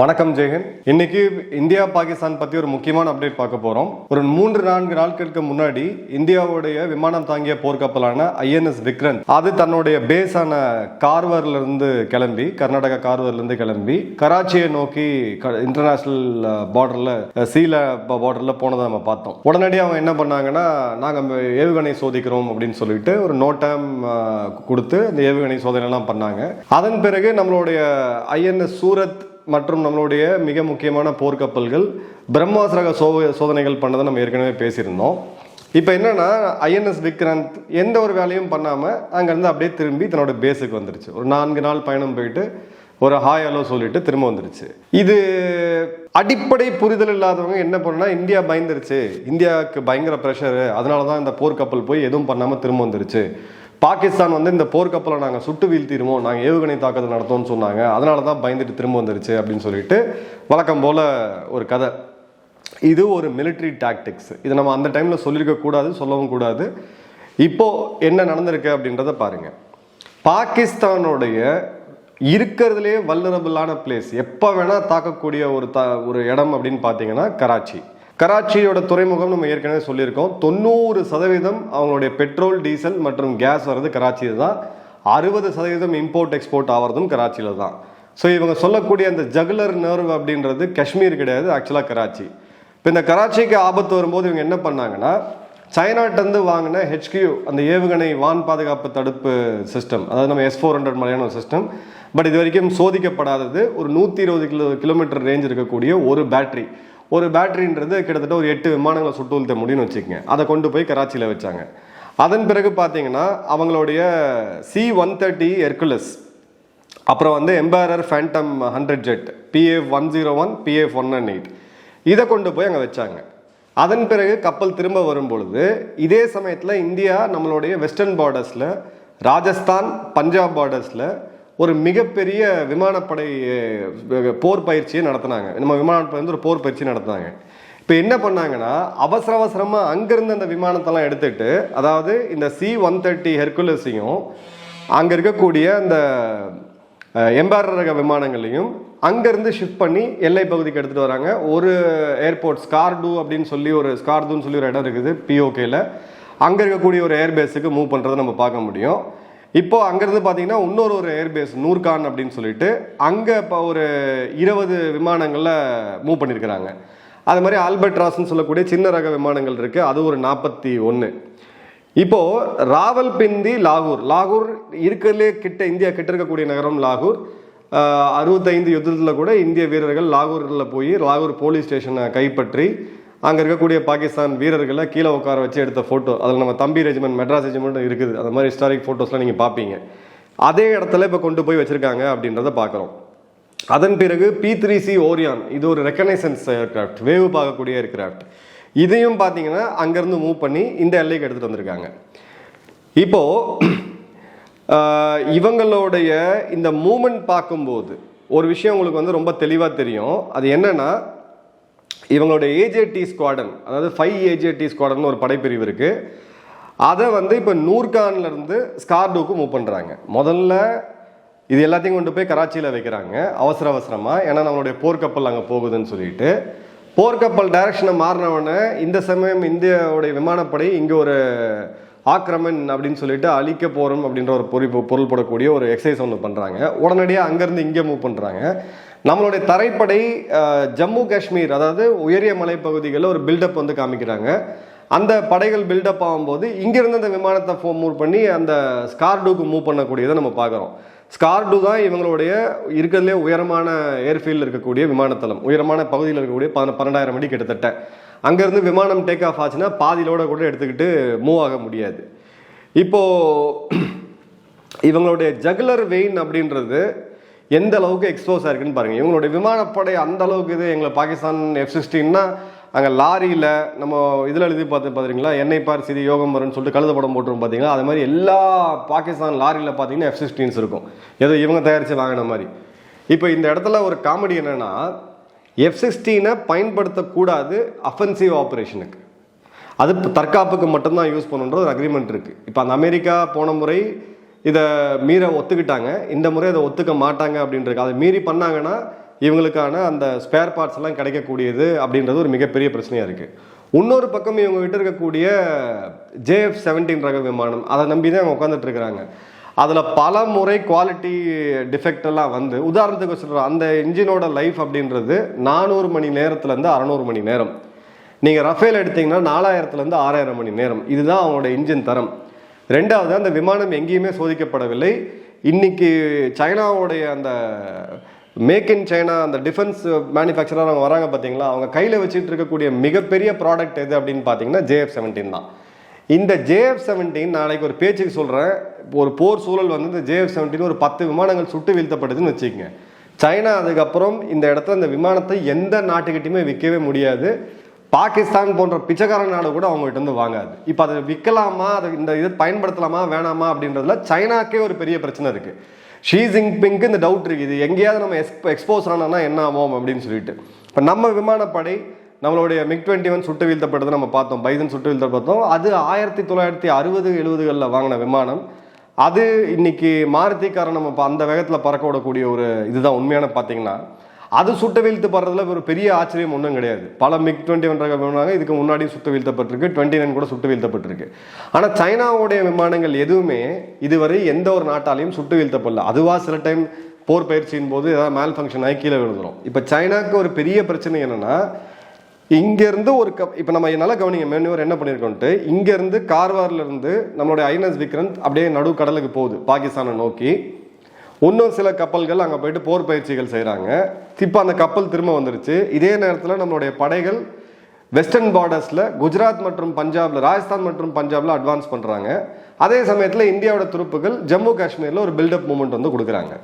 வணக்கம் ஜெயகன் இன்னைக்கு இந்தியா பாகிஸ்தான் பத்தி ஒரு முக்கியமான அப்டேட் பார்க்க போறோம். ஒரு மூன்று நான்கு நாட்களுக்கு முன்னாடி இந்தியாவுடைய விமானம் தாங்கிய போர்க்கப்பலான ஐஎன்எஸ் விக்ரந்த் அது தன்னுடைய பேஸான கார்வர்ல இருந்து கிளம்பி கர்நாடகா கார்வர்ல இருந்து கிளம்பி கராச்சியை நோக்கி இன்டர்நேஷனல் பார்டர்ல சீல பார்டர்ல போனதை நம்ம பார்த்தோம். உடனடி அவங்க என்ன பண்ணாங்கன்னா நாங்க ஏவுகணை சோதிக்கிறோம் அப்படின்னு சொல்லிட்டு ஒரு நோ டைம் கொடுத்து அந்த ஏவுகணை சோதனை எல்லாம் பண்ணாங்க. அதன் பிறகு நம்மளுடைய ஐஎன்எஸ் சூரத் மற்றும் நம்மளுடைய மிக முக்கியமான போர்க்கப்பல்கள் பிரம்மாஸ் ரக சோ சோதனைகள் பண்ணதை நம்ம ஏற்கனவே பேசியிருந்தோம். இப்போ என்னன்னா ஐஎன்எஸ் விக்ராந்த் எந்த ஒரு வேலையும் பண்ணாமல் அங்கேருந்து அப்படியே திரும்பி தன்னோட பேஸுக்கு வந்துருச்சு. ஒரு நான்கு நாள் பயணம் போயிட்டு ஒரு ஹாய் ஹலோ சொல்லிட்டு திரும்ப வந்துருச்சு. இது அடிப்படை புரிதல் இல்லாதவங்க என்ன பண்ணுனா இந்தியா பயந்துருச்சு. இந்தியாவுக்கு பயங்கர ப்ரெஷரு அதனால தான் இந்த போர்க்கப்பல் போய் எதுவும் பண்ணாமல் திரும்ப வந்துருச்சு. பாகிஸ்தான் வந்து இந்த போர்க்கப்பலை நாங்கள் சுட்டு வீழ்த்திடுவோம். நாங்கள் ஏவுகணை தாக்குதல் நடத்தோம்னு சொன்னாங்க. அதனால தான் பயந்துட்டு திரும்ப வந்துருச்சு அப்படின்னு சொல்லிட்டு வழக்கம் போல ஒரு கதை. இது ஒரு மிலிட்ரி டாக்டிக்ஸ் இது நம்ம அந்த டைமில் சொல்லியிருக்க கூடாது சொல்லவும் கூடாது. இப்போது என்ன நடந்திருக்கு அப்படின்றத பாருங்கள் பாகிஸ்தானுடைய இருக்கிறதுலே வல்லரபிளான பிளேஸ் எப்போ வேணால் தாக்கக்கூடிய ஒரு த ஒரு இடம் அப்படின்னு பார்த்தீங்கன்னா கராச்சி. கராச்சியோட துறைமுகம் நம்ம ஏற்கனவே சொல்லியிருக்கோம். தொண்ணூறு சதவீதம் அவங்களுடைய பெட்ரோல் டீசல் மற்றும் கேஸ் வர்றது கராச்சியில் தான். அறுபது சதவீதம் இம்போர்ட் எக்ஸ்போர்ட் ஆகிறதும் கராச்சியில் தான். ஸோ இவங்க சொல்லக்கூடிய அந்த ஜகுலர் நர்வ் அப்படின்றது காஷ்மீர் கிடையாது ஆக்சுவலாக கராச்சி. இப்போ இந்த கராச்சிக்கு ஆபத்து வரும்போது இவங்க என்ன பண்ணாங்கன்னா சைனாட்டேருந்து வாங்கின ஹெச்கியூ அந்த ஏவுகணை வான் பாதுகாப்பு தடுப்பு சிஸ்டம் அதாவது நம்ம எஸ் ஃபோர் ஹண்ட்ரட் மாதிரியான ஒரு சிஸ்டம் பட் இது வரைக்கும் சோதிக்கப்படாதது ஒரு நூற்றி இருபது கிலோ கிலோமீட்டர் ரேஞ்ச் இருக்கக்கூடிய ஒரு பேட்டரி ஒரு பேட்டரின்றது கிட்டத்தட்ட ஒரு எட்டு விமானங்களை சுட்டு முடியும்னு வச்சுக்கோங்க. அதை கொண்டு போய் கராச்சியில் வச்சாங்க. அதன் பிறகு பார்த்தீங்கன்னா அவங்களுடைய சி ஒன் தேர்ட்டி எர்குலஸ் அப்புறம் வந்து Emperor Phantom hundred jet PF one zero one PF one one eight இதை கொண்டு போய் அங்கே வச்சாங்க. அதன் பிறகு கப்பல் திரும்ப வரும் பொழுது இதே சமயத்தில் இந்தியா நம்மளுடைய வெஸ்டர்ன் பார்டர்ஸில் ராஜஸ்தான் பஞ்சாப் பார்டர்ஸில் ஒரு மிகப்பெரிய விமானப்படை போர் பயிற்சியை நடத்தினாங்க. நம்ம விமானப்படை வந்து ஒரு போர் பயிற்சி நடத்தினாங்க. இப்போ என்ன பண்ணாங்கன்னா அவசர அவசரமாக அங்கேருந்து அந்த விமானத்தெல்லாம் எடுத்துட்டு அதாவது இந்த சி ஒன் தேர்ட்டி ஹெர்குலஸையும் அங்கே இருக்கக்கூடிய அந்த எம்பாரர் ரக விமானங்களையும் அங்கேருந்து ஷிஃப்ட் பண்ணி எல்லை பகுதிக்கு எடுத்துகிட்டு வராங்க. ஒரு ஏர்போர்ட் ஸ்கார்டு அப்படின்னு சொல்லி ஒரு ஸ்கார்டுன்னு சொல்லி ஒரு இடம் இருக்குது பிஓகேல அங்கே இருக்கக்கூடிய ஒரு ஏர்பேஸுக்கு மூவ் பண்ணுறதை நம்ம பார்க்க முடியும். இப்போ அங்கேருந்து பார்த்தீங்கன்னா இன்னொரு ஒரு ஏர்பேஸ் நூர்கான் அப்படின்னு சொல்லிட்டு அங்கே இப்போ ஒரு இருபது விமானங்களில் மூவ் பண்ணியிருக்கிறாங்க அது மாதிரி ஆல்பர்ட்ராஸ்ன்னு சொல்லக்கூடிய சின்ன ரக விமானங்கள் இருக்குது அது ஒரு நாற்பத்தி ஒன்று இப்போது ராவல்பிண்டி லாகூர் லாகூர் இருக்கிறதுலே கிட்ட இந்தியா கிட்ட இருக்கக்கூடிய நகரம் லாகூர் அறுபத்தைந்து யுத்தத்தில் கூட இந்திய வீரர்கள் லாகூரில் போய் லாகூர் போலீஸ் ஸ்டேஷனை கைப்பற்றி அங்கே இருக்கக்கூடிய பாகிஸ்தான் வீரர்களை கீழே உட்கார வச்சு எடுத்த ஃபோட்டோ அதில் நம்ம தம்பி ரெஜிமெண்ட் மெட்ராஸ் ரெஜிமெண்ட் இருக்குது. அந்த மாதிரி ஹிஸ்டாரிக் ஃபோட்டோஸ்லாம் நீங்கள் பார்ப்பீங்க அதே இடத்துல இப்போ கொண்டு போய் வச்சுருக்காங்க அப்படின்றத பார்க்குறோம் அதன் பிறகு பி த்ரீ சி ஓரியான் இது ஒரு ரெக்கனைசன்ஸ் ஏர்கிராஃப்ட் வேவு பார்க்கக்கூடிய ஏர்கிராஃப்ட் இதையும் பார்த்தீங்கன்னா அங்கேருந்து மூவ் பண்ணி இந்த எல்லைக்கு எடுத்துகிட்டு வந்திருக்காங்க. இப்போ இவங்களுடைய இந்த மூமெண்ட் பார்க்கும்போது ஒரு விஷயம் உங்களுக்கு வந்து ரொம்ப தெளிவாக தெரியும். அது என்னென்னா இவங்களுடைய ஏஜேடி ஸ்குவாடன் அதாவது ஃபைவ் ஏஜேடி ஸ்குவாடன் ஒரு படைப்பிரிவு இருக்கு. அதை வந்து இப்போ நூர்கான்ல இருந்து ஸ்கார்டோக்கு மூவ் பண்ணுறாங்க முதல்ல இது எல்லாத்தையும் கொண்டு போய் கராச்சியில் வைக்கிறாங்க. அவசர அவசரமாக ஏன்னா நம்மளுடைய போர்க்கப்பல் அங்கே போகுதுன்னு சொல்லிட்டு. போர்க்கப்பல் டைரக்ஷனை மாறினவொடனே இந்த சமயம் இந்தியாவுடைய விமானப்படை இங்கே ஒரு ஆக்கிரமன் அப்படின்னு சொல்லிட்டு அழிக்க போகிறோம் அப்படின்ற ஒரு பொறி பொருள் போடக்கூடிய ஒரு எக்ஸசைஸ் ஒன்று பண்ணுறாங்க உடனடியாக அங்கேருந்து இங்கே மூவ் பண்ணுறாங்க நம்மளுடைய தரைப்படை ஜம்மு காஷ்மீர் அதாவது உயரிய மலைப்பகுதிகளில் ஒரு பில்டப் வந்து காமிக்கிறாங்க. அந்த படைகள் பில்டப் ஆகும்போது இங்கிருந்து அந்த விமானத்தை ஃபோ மூவ் பண்ணி அந்த ஸ்கார்டூக்கு மூவ் பண்ணக்கூடியதை நம்ம பார்க்குறோம். ஸ்கார்டு தான் இவங்களுடைய இருக்கிறதுலே உயரமான ஏர்ஃபீல்டில் இருக்கக்கூடிய விமானத்தளம். உயரமான பகுதியில் இருக்கக்கூடிய பதின பன்னெண்டாயிரம் அடி கிட்டத்தட்ட. அங்கேருந்து விமானம் டேக் ஆஃப் ஆச்சுன்னா பாதியிலோட கூட எடுத்துக்கிட்டு மூவ் ஆக முடியாது. இப்போ இவங்களுடைய ஜகுலர் வெயின் அப்படின்றது எந்த அளவுக்கு எக்ஸ்போஸ் ஆயிருக்குன்னு பாருங்கள் இவங்களுடைய விமானப்படை அந்த அளவுக்கு இது எங்களை பாகிஸ்தான் எஃப் சிக்ஸ்டீன்னா அங்கே லாரியில் நம்ம இதில் எழுதி பார்த்து பார்த்துருங்களா என்னை பார் சிதி யோகம் வரும்னு சொல்லிட்டு கழுத படம் போட்டுரும் பார்த்தீங்களா அது மாதிரி எல்லா பாகிஸ்தான் லாரியில் பார்த்தீங்கன்னா எஃப் சிக்ஸ்டீன்ஸ் இருக்கும். ஏதோ இவங்க தயாரித்து வாங்கின மாதிரி. இப்போ இந்த இடத்துல ஒரு காமெடி என்னென்னா எஃப் சிக்ஸ்டீனை பயன்படுத்தக்கூடாது அஃபென்சிவ் ஆப்ரேஷனுக்கு அது தற்காப்புக்கு மட்டும்தான் யூஸ் பண்ணுன்ற ஒரு அக்ரிமெண்ட் இருக்குது இப்போ அந்த அமெரிக்கா போன முறை இதை மீற ஒத்துக்கிட்டாங்க. இந்த முறை அதை ஒத்துக்க மாட்டாங்க அப்படின்றது அதை மீறி பண்ணாங்கன்னா இவங்களுக்கான அந்த ஸ்பேர் பார்ட்ஸ் எல்லாம் கிடைக்கக்கூடியது அப்படின்றது ஒரு மிகப்பெரிய பிரச்சனையாக இருக்குது இன்னொரு பக்கம் இவங்க கிட்ட இருக்கக்கூடிய ஜேஎஃப் செவன்டீன் ரக விமானம் அதை நம்பி தான் அவங்க உட்காந்துட்டு இருக்கிறாங்க. அதில் பல முறை குவாலிட்டி டிஃபெக்ட் எல்லாம் வந்து உதாரணத்துக்கு சொல்கிறோம் அந்த இன்ஜினோட லைஃப் அப்படின்றது நானூறு மணி நேரத்துலேருந்து அறநூறு மணி நேரம். நீங்கள் ரஃபேல் எடுத்தீங்கன்னா நாலாயிரத்துலேருந்து ஆறாயிரம் மணி நேரம். இதுதான் அவங்களோட இன்ஜின் தரம். ரெண்டாவது அந்த விமானம் எங்கேயுமே சோதிக்கப்படவில்லை. இன்னைக்கு சைனாவுடைய அந்த மேக் இன் சைனா அந்த டிஃபென்ஸ் மேனுஃபேக்சராக அவங்க வராங்க பார்த்தீங்களா அவங்க கையில் வச்சுட்டு இருக்கக்கூடிய மிகப்பெரிய ப்ராடக்ட் எது அப்படின்னு பார்த்தீங்கன்னா ஜேஎஃப் செவன்டீன் தான். இந்த ஜேஎஃப் செவன்டீன் நாளைக்கு ஒரு பேச்சுக்கு சொல்கிறேன் ஒரு போர் சூழல் வந்து இந்த ஜேஎஃப் செவன்டீன் ஒரு பத்து விமானங்கள் சுட்டு வீழ்த்தப்படுதுன்னு வச்சுக்கோங்க. சைனா அதுக்கப்புறம் இந்த இடத்துல இந்த விமானத்தை எந்த நாட்டுக்கிட்டையுமே விற்கவே முடியாது. பாகிஸ்தான் போன்ற பிச்சைக்கார நாடு கூட அவங்ககிட்ட இருந்து வாங்காது. இப்போ அதை விற்கலாமா அதை இந்த இது பயன்படுத்தலாமா? வேணாமா? அப்படின்றதுல சைனாக்கே ஒரு பெரிய பிரச்சனை இருக்கு. ஷீ ஜின்பிங்க்கு இந்த டவுட் இருக்குது இது எங்கேயாவது நம்ம எக்ஸ்போ எக்ஸ்போஸ் ஆனோன்னா என்ன ஆகும் அப்படின்னு சொல்லிட்டு. இப்போ நம்ம விமானப்படை நம்மளுடைய மிக் டுவெண்ட்டி ஒன் சுட்டு வீழ்த்தப்பட்டது நம்ம பார்த்தோம். பைதன் சுட்டு வீழ்த்த பார்த்தோம். அது ஆயிரத்தி தொள்ளாயிரத்தி அறுபது எழுபதுகளில் வாங்கின விமானம். அது இன்னைக்கு மாருதிக்காரன் நம்ம அந்த வேகத்தில் பறக்க விடக்கூடிய ஒரு இதுதான். உண்மையான பார்த்தீங்கன்னா அது சுட்ட வீழ்த்து படுறதுல ஒரு பெரிய ஆச்சரியம் ஒன்றும் கிடையாது. பல மிக் டுவெண்ட்டி ஒன் ரக விமானங்கள் இதுக்கு முன்னாடி சுட்டு வீழ்த்தப்பட்டிருக்கு. டுவெண்ட்டி நைன் கூட சுட்டு வீழ்த்தப்பட்டிருக்கு. ஆனால் சைனாவுடைய விமானங்கள் எதுவுமே இதுவரை எந்த ஒரு நாட்டாலையும் சுட்டு வீழ்த்தப்படல. அதுவாக சில டைம் போர் பயிற்சியின் போது ஏதாவது மேல் ஃபங்க்ஷன் ஆகி கீழே விழுந்துடும் இப்போ சைனாவுக்கு ஒரு பெரிய பிரச்சனை என்னென்னா இங்கேருந்து ஒரு க இப்போ நம்ம நல்லா கவனிங்க மெனுவர் என்ன பண்ணியிருக்கோன்ட்டு இங்கேருந்து கார்வாரில் இருந்து நம்மளுடைய ஐஎன்எஸ் விக்ரந்த் அப்படியே நடு கடலுக்கு போகுது பாகிஸ்தானை நோக்கி. இன்னும் சில கப்பல்கள் அங்கே போயிட்டு போர் பயிற்சிகள் செய்கிறாங்க இப்போ அந்த கப்பல் திரும்ப வந்துருச்சு. இதே நேரத்தில் நம்மளுடைய படைகள் வெஸ்டர்ன் பார்டர்ஸில் குஜராத் மற்றும் பஞ்சாபில் ராஜஸ்தான் மற்றும் பஞ்சாபில் அட்வான்ஸ் பண்ணுறாங்க அதே சமயத்தில் இந்தியாவோட துருப்புகள் ஜம்மு காஷ்மீரில் ஒரு பில்டப் மூமெண்ட் வந்து கொடுக்குறாங்க.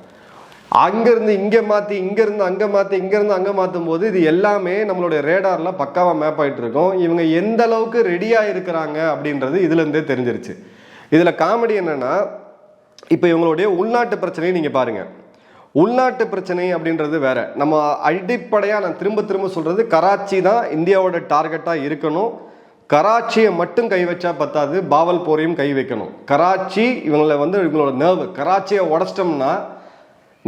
அங்கேருந்து இங்கே மாற்றி இங்கேருந்து அங்கே மாற்றி இங்கேருந்து அங்கே மாற்றும் போது இது எல்லாமே நம்மளுடைய ரேடாரில் பக்காவாக மேப் ஆகிட்டு இருக்கோம். இவங்க எந்த அளவுக்கு ரெடியாக இருக்கிறாங்க அப்படின்றது இதுலேருந்தே தெரிஞ்சிருச்சு. இதில் காமெடி என்னென்னா இப்போ இவங்களுடைய உள்நாட்டு பிரச்சனையை நீங்கள் பாருங்கள் உள்நாட்டு பிரச்சனை அப்படின்றது வேற. நம்ம அடிப்படையாக நான் திரும்ப திரும்ப சொல்கிறது கராச்சி தான் இந்தியாவோட டார்கெட்டாக இருக்கணும். கராச்சியை மட்டும் கை வச்சா பத்தாது பாவல் போரையும் கை வைக்கணும். கராச்சி இவங்களை வந்து இவங்களோட நர்வு கராச்சியை உடச்சிட்டோம்னா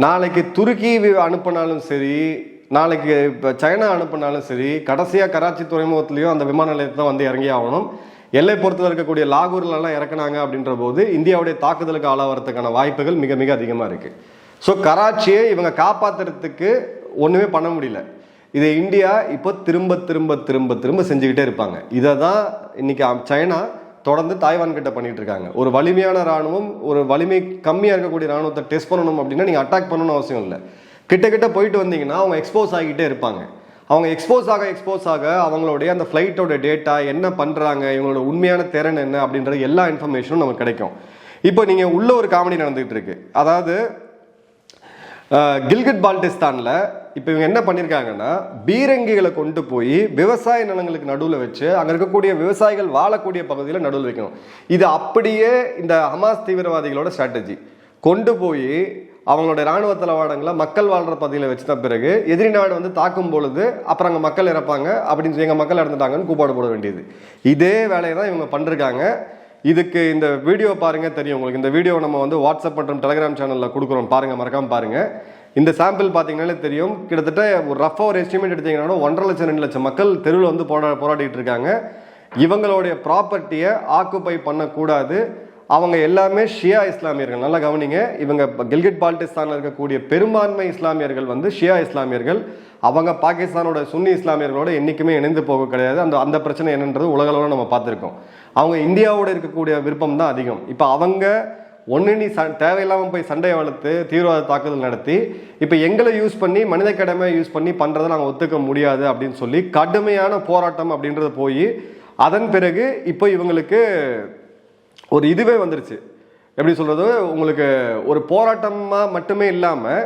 நாளைக்கு துருக்கி அனுப்பினாலும் சரி நாளைக்கு இப்போ சைனா அனுப்பினாலும் சரி கடைசியாக கராச்சி துறைமுகத்துலேயும் அந்த விமான நிலையத்தை தான் வந்து இறங்கி ஆகணும். எல்லை பொறுத்தில் இருக்கக்கூடிய லாகூர்லலாம் இறக்குனாங்க அப்படின்ற போது இந்தியாவுடைய தாக்குதலுக்கு ஆளாகிறதுக்கான வாய்ப்புகள் மிக மிக அதிகமாக இருக்குது ஸோ கராச்சியை இவங்க காப்பாத்துறதுக்கு ஒன்றுமே பண்ண முடியல. இதை இந்தியா இப்போ திரும்ப திரும்ப திரும்ப திரும்ப செஞ்சுக்கிட்டே இருப்பாங்க. இதை தான் இன்னைக்கு சைனா தொடர்ந்து தாய்வான் கிட்ட பண்ணிட்டு இருக்காங்க. ஒரு வலிமையான ராணுவம் ஒரு வலிமை கம்மியாக இருக்கக்கூடிய ராணுவத்தை டெஸ்ட் பண்ணணும் அப்படின்னா நீங்கள் அட்டாக் பண்ணணும்னு அவசியம் இல்லை. கிட்ட கிட்ட போயிட்டு வந்தீங்கன்னா அவங்க எக்ஸ்போஸ் ஆகிக்கிட்டே இருப்பாங்க. அவங்க எக்ஸ்போஸ் ஆக எக்ஸ்போஸ் ஆக அவங்களுடைய அந்த ஃப்ளைட்டோட டேட்டா என்ன பண்ணுறாங்க இவங்களோட உண்மையான திறன் என்ன அப்படின்றது எல்லா இன்ஃபர்மேஷனும் நமக்கு கிடைக்கும். இப்போ நீங்கள் உள்ள ஒரு காமெடி நடந்துகிட்டு இருக்கு. அதாவது கில்கட் கில்கிட் இப்போ இவங்க என்ன பண்ணியிருக்காங்கன்னா பீரங்கிகளை கொண்டு போய் விவசாய நிலங்களுக்கு நடுவில் வச்சு அங்கே இருக்கக்கூடிய விவசாயிகள் வாழக்கூடிய பகுதியில் நடுவில் வைக்கணும். இது அப்படியே இந்த ஹமாஸ் தீவிரவாதிகளோட ஸ்ட்ராட்டஜி கொண்டு போய் அவங்களுடைய இராணுவ தளவாடங்களை மக்கள் வாழ்ற பகுதியில் தான் பிறகு எதிரி நாடு வந்து தாக்கும் பொழுது அப்புறம் அங்கே மக்கள் இறப்பாங்க. அப்படின்னு சொல்லி எங்கள் மக்கள் இறந்துட்டாங்கன்னு கூப்பாடு போட வேண்டியது. இதே வேலையை தான் இவங்க பண்ணிருக்காங்க. இதுக்கு இந்த வீடியோ பாருங்க தெரியும் உங்களுக்கு. இந்த வீடியோ நம்ம வந்து வாட்ஸ்அப் மற்றும் டெலிகிராம் சேனலில் கொடுக்குறோம். பாருங்க மறக்காம பாருங்க. இந்த சாம்பிள் பார்த்தீங்கன்னாலே தெரியும். கிட்டத்தட்ட ஒரு ரஃபாக ஒரு எஸ்டிமேட் எடுத்தீங்கன்னா ஒன்றரை லட்சம் ரெண்டு லட்சம் மக்கள் தெருவில் வந்து போரா போராடிட்டு இருக்காங்க. இவங்களுடைய ப்ராப்பர்ட்டியை ஆக்குப்பை பண்ணக்கூடாது. அவங்க எல்லாமே ஷியா இஸ்லாமியர்கள். நல்லா கவனிங்க. இவங்க கில்கிட் பால்டிஸ்தானில் இருக்கக்கூடிய பெரும்பான்மை இஸ்லாமியர்கள் வந்து ஷியா இஸ்லாமியர்கள். அவங்க பாகிஸ்தானோட சுன்னி இஸ்லாமியர்களோட என்றைக்குமே இணைந்து போக கிடையாது. அந்த அந்த பிரச்சனை என்னன்றது உலகளவில் நம்ம பார்த்துருக்கோம். அவங்க இந்தியாவோட இருக்கக்கூடிய விருப்பம் தான் அதிகம். இப்போ அவங்க ஒன்று நீ ச தேவையில்லாமல் போய் சண்டையை வளர்த்து தீவிரவாத தாக்குதல் நடத்தி இப்போ எங்களை யூஸ் பண்ணி மனித கடமை யூஸ் பண்ணி பண்ணுறதை நாங்கள் ஒத்துக்க முடியாது அப்படின்னு சொல்லி கடுமையான போராட்டம் அப்படின்றது போய் அதன் பிறகு இப்போ இவங்களுக்கு ஒரு இதுவே வந்துருச்சு. எப்படி சொல்கிறது உங்களுக்கு ஒரு போராட்டமாக மட்டுமே இல்லாமல்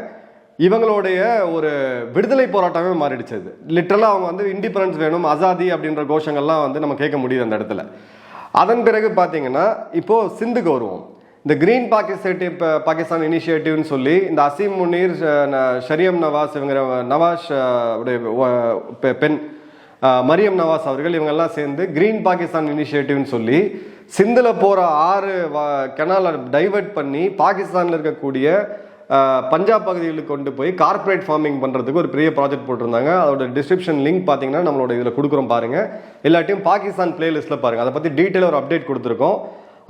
இவங்களுடைய ஒரு விடுதலை போராட்டமே மாறிடுச்சு அது. லிட்டரலாக அவங்க வந்து இண்டிபெண்டன்ஸ் வேணும் அசாதி அப்படின்ற கோஷங்கள்லாம் வந்து நம்ம கேட்க முடியுது அந்த இடத்துல. அதன் பிறகு பார்த்தீங்கன்னா இப்போது சிந்துக்கு வருவோம். இந்த கிரீன் பாகிஸ்டேட்டிவ் பாகிஸ்தான் இனிஷியேட்டிவ்னு சொல்லி இந்த அசீம் முனீர் ஷ- ந- ஷரியம் நவாஸ் இவங்கிற நவாஸ் உடைய பெ- பெண் மரியம் நவாஸ் அவர்கள் இவங்கெல்லாம் சேர்ந்து கிரீன் பாகிஸ்தான் இனிஷியேட்டிவ்னு சொல்லி சிந்தில் போகிற ஆறு கெனாலை டைவர்ட் பண்ணி பாகிஸ்தானில் இருக்கக்கூடிய பஞ்சாப் பகுதிகளுக்கு கொண்டு போய் கார்ப்பரேட் ஃபார்மிங் பண்ணுறதுக்கு ஒரு பெரிய ப்ராஜெக்ட் போட்டிருந்தாங்க. அதோட டிஸ்கிரிப்ஷன் லிங்க் பார்த்தீங்கன்னா நம்மளோட இதில் கொடுக்குறோம் பாருங்கள் இல்லாட்டியும் பாகிஸ்தான் பிளேலிஸ்ட்டில் பாருங்கள் அதை பற்றி டீட்டெயில் ஒரு அப்டேட் கொடுத்துருக்கோம்.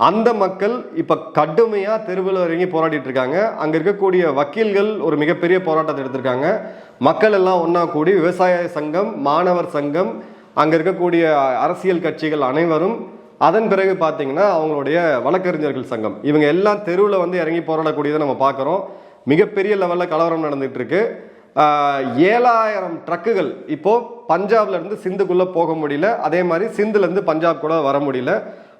அந்த மக்கள் இப்போ கடுமையாக தெருவில் இறங்கி போராடிட்டு இருக்காங்க. அங்கே இருக்கக்கூடிய வக்கீல்கள் ஒரு மிகப்பெரிய போராட்டத்தை எடுத்திருக்காங்க. மக்கள் எல்லாம் ஒன்றா கூடி விவசாய சங்கம் மாணவர் சங்கம் அங்கே இருக்கக்கூடிய அரசியல் கட்சிகள் அனைவரும் அதன் பிறகு பார்த்தீங்கன்னா அவங்களுடைய வழக்கறிஞர்கள் சங்கம். இவங்க எல்லாம் தெருவில் வந்து இறங்கி போராடக்கூடியதை நம்ம பார்க்குறோம். மிகப்பெரிய லெவலில் கலவரம் நடந்துகிட்டு இருக்கு ஏழாயிரம் ட்ரக்குகள் இப்போது பஞ்சாப்லேருந்து சிந்துக்குள்ளே போக முடியல. அதே மாதிரி சிந்துலேருந்து பஞ்சாப் கூட வர முடியல.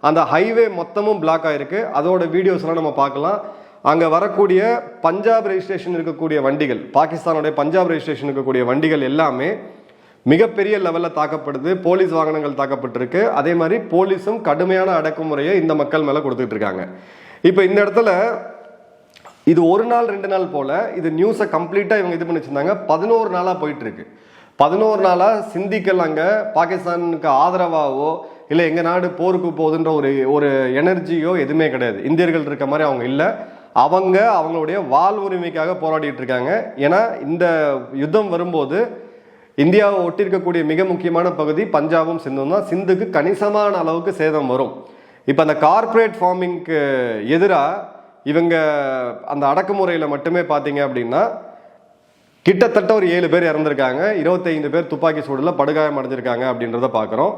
அந்த ஹைவே மொத்தமும் பிளாக் ஆகிருக்கு அதோட வீடியோஸ்லாம் நம்ம பார்க்கலாம். அங்கே வரக்கூடிய பஞ்சாப் ரெஜிஸ்ட்ரேஷன் இருக்கக்கூடிய வண்டிகள் பாகிஸ்தானுடைய பஞ்சாப் ரெஜிஸ்ட்ரேஷன் இருக்கக்கூடிய வண்டிகள் எல்லாமே மிகப்பெரிய லெவலில் தாக்கப்படுது. போலீஸ் வாகனங்கள் தாக்கப்பட்டிருக்கு. அதே மாதிரி போலீஸும் கடுமையான அடக்குமுறையை இந்த மக்கள் மேலே கொடுத்துட்டு இருக்காங்க. இப்போ இந்த இடத்துல இது ஒரு நாள் ரெண்டு நாள் போல இது நியூஸை கம்ப்ளீட்டாக இவங்க இது பண்ணி வச்சிருந்தாங்க. பதினோரு நாளாக போயிட்டு இருக்கு. பதினோரு நாளாக சிந்திக்கல் அங்கே. பாகிஸ்தானுக்கு ஆதரவாகவோ இல்லை எங்கள் நாடு போருக்கு போகுதுன்ற ஒரு ஒரு எனர்ஜியோ எதுவுமே கிடையாது. இந்தியர்கள் இருக்க மாதிரி அவங்க இல்லை. அவங்க அவங்களுடைய வாழ் உரிமைக்காக போராடிட்டு இருக்காங்க. ஏன்னா இந்த யுத்தம் வரும்போது இந்தியாவை ஒட்டி இருக்கக்கூடிய மிக முக்கியமான பகுதி பஞ்சாபும் சிந்தும் தான் சிந்துக்கு கணிசமான அளவுக்கு சேதம் வரும். இப்போ அந்த கார்ப்பரேட் ஃபார்மிங்க்கு எதிராக இவங்க அந்த அடக்குமுறையில் மட்டுமே பார்த்தீங்க அப்படின்னா கிட்டத்தட்ட ஒரு ஏழு பேர் இறந்துருக்காங்க. இருபத்தைந்து பேர் துப்பாக்கி சூடில் படுகாயம் அடைஞ்சிருக்காங்க அப்படின்றத பார்க்குறோம்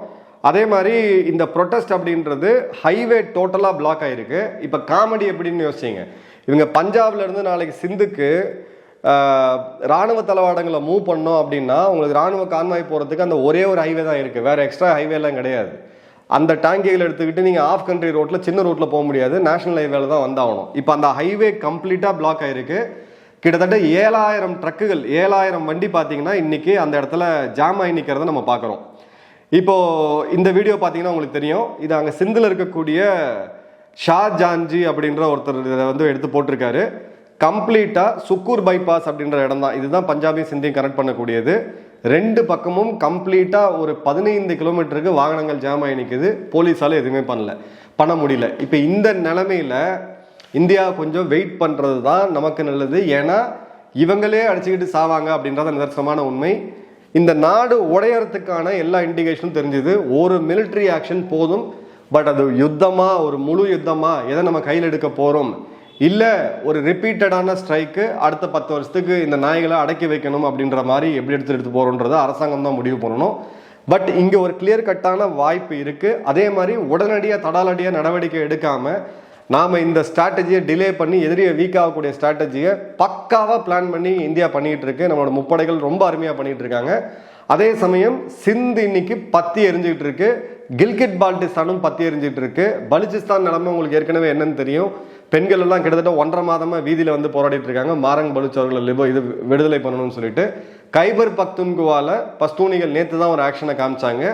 அதே மாதிரி இந்த ப்ரொட்டஸ்ட் அப்படின்றது ஹைவே டோட்டலாக பிளாக் ஆகிருக்கு இப்போ காமெடி எப்படின்னு யோசிச்சிங்க இவங்க பஞ்சாப்லேருந்து நாளைக்கு சிந்துக்கு ராணுவ தளவாடங்களை மூவ் பண்ணோம் அப்படின்னா உங்களுக்கு ராணுவ கான்வாய் போகிறதுக்கு அந்த ஒரே ஒரு ஹைவே தான் இருக்குது வேறு எக்ஸ்ட்ரா ஹைவேலாம் கிடையாது. அந்த டாங்கிகளை எடுத்துக்கிட்டு நீங்கள் ஆஃப் கண்ட்ரி ரோட்டில் சின்ன ரோட்டில் போக முடியாது. நேஷனல் ஹைவேல தான் வந்தாகணும். இப்போ அந்த ஹைவே கம்ப்ளீட்டாக பிளாக் ஆகிருக்கு கிட்டத்தட்ட ஏழாயிரம் ட்ரக்குகள் ஏழாயிரம் வண்டி பார்த்தீங்கன்னா இன்றைக்கி அந்த இடத்துல ஜாம் ஆகி நிற்கிறத நம்ம பார்க்குறோம் இப்போது இந்த வீடியோ பார்த்தீங்கன்னா உங்களுக்கு தெரியும். இது அங்கே சிந்தில் இருக்கக்கூடிய ஷா ஜான்ஜி அப்படின்ற ஒருத்தர் இதை வந்து எடுத்து போட்டிருக்காரு. கம்ப்ளீட்டாக சுக்கூர் பைபாஸ் அப்படின்ற இடம் தான் இதுதான் பஞ்சாபையும் சிந்தியும் கனெக்ட் பண்ணக்கூடியது. ரெண்டு பக்கமும் கம்ப்ளீட்டாக ஒரு பதினைந்து கிலோமீட்டருக்கு வாகனங்கள் ஜாம் ஆகி நிற்குது போலீஸால் எதுவுமே பண்ணல. பண்ண முடியல. இப்போ இந்த நிலமையில இந்தியா கொஞ்சம் வெயிட் பண்ணுறது தான் நமக்கு நல்லது. ஏன்னா இவங்களே அடிச்சுக்கிட்டு சாவாங்க அப்படின்றத நிதர்சனமான உண்மை. இந்த நாடு உடையறதுக்கான எல்லா இண்டிகேஷனும் தெரிஞ்சுது. ஒரு மிலிட்ரி ஆக்ஷன் போதும். பட் அது யுத்தமாக ஒரு முழு யுத்தமாக எதை நம்ம கையில் எடுக்க போகிறோம் இல்லை ஒரு ரிப்பீட்டடான ஸ்ட்ரைக்கு அடுத்த பத்து வருஷத்துக்கு இந்த நாய்களை அடக்கி வைக்கணும் அப்படின்ற மாதிரி எப்படி எடுத்து எடுத்து போறோன்றத அரசாங்கம் தான் முடிவு பண்ணணும். பட் இங்கே ஒரு கிளியர் கட்டான வாய்ப்பு இருக்குது அதே மாதிரி உடனடியாக தடாலடியாக நடவடிக்கை எடுக்காமல் நாம் இந்த ஸ்ட்ராட்டஜியை டிலே பண்ணி எதிரியை வீக் ஆகக்கூடிய ஸ்ட்ராட்டஜியை பக்காவாக பிளான் பண்ணி இந்தியா பண்ணிகிட்டு இருக்கு. நம்மளோட முப்படைகள் ரொம்ப அருமையாக பண்ணிகிட்டு இருக்காங்க. அதே சமயம் சிந்து இன்னைக்கு பத்தி எரிஞ்சுக்கிட்டு இருக்கு. கில்கிட் பால்டிஸ்தானும் பத்தி எரிஞ்சுட்டு இருக்கு. பலுச்சிஸ்தான் நிலமை உங்களுக்கு ஏற்கனவே என்னன்னு தெரியும். பெண்கள் எல்லாம் கிட்டத்தட்ட ஒன்றரை மாதமா வீதியில வந்து போராடிட்டு இருக்காங்க. மாரங் பலுச் அவர்களை லிபோ இது விடுதலை பண்ணணும்னு சொல்லிட்டு. கைபர் பக்துன்குவால பஸ்தூனிகள் நேத்து தான் ஒரு ஆக்ஷனை காமிச்சாங்க.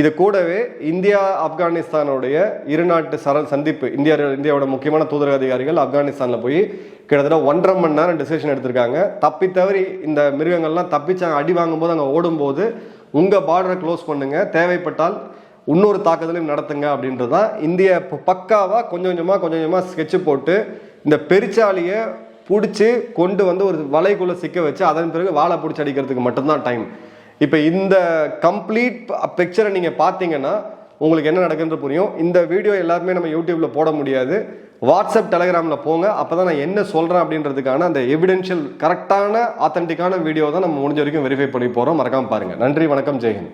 இது கூடவே இந்தியா ஆப்கானிஸ்தானுடைய இருநாட்டு சர சந்திப்பு இந்தியா இந்தியாவோட முக்கியமான தூதரக அதிகாரிகள் ஆப்கானிஸ்தானில் போய் கிட்டத்தட்ட ஒன்றரை மணி நேரம் டிசிஷன் எடுத்திருக்காங்க. தப்பி தவறி இந்த மிருகங்கள்லாம் தப்பிச்சாங்க. அடி வாங்கும்போது அங்கே ஓடும்போது உங்கள் பார்டரை க்ளோஸ் பண்ணுங்கள் தேவைப்பட்டால் இன்னொரு தாக்குதலையும் நடத்துங்க அப்படின்றது தான் இந்திய பக்காவாக கொஞ்சம் கொஞ்சமாக கொஞ்சம் கொஞ்சமாக ஸ்கெட்சு போட்டு இந்த பெருச்சாலியை பிடிச்சி கொண்டு வந்து ஒரு வலைக்குள்ளே சிக்க வச்சு அதன் பிறகு வாழை பிடிச்சி அடிக்கிறதுக்கு மட்டும்தான் டைம் இப்போ இந்த கம்ப்ளீட் பிக்சரை நீங்கள் பார்த்தீங்கன்னா உங்களுக்கு என்ன நடக்குன்னு புரியும். இந்த வீடியோ எல்லாருமே நம்ம யூடியூப்பில் போட முடியாது. வாட்ஸ்அப் டெலகிராமில் போங்க. அப்போ தான் நான் என்ன சொல்கிறேன் அப்படின்றதுக்கான அந்த எவிடென்ஷியல் கரெக்டான ஆத்தென்டிக்கான வீடியோ தான் நம்ம முடிஞ்ச வரைக்கும் வெரிஃபை பண்ணி போகிறோம் மறக்காமல் பாருங்கள் நன்றி வணக்கம் ஜெயஹிந்த்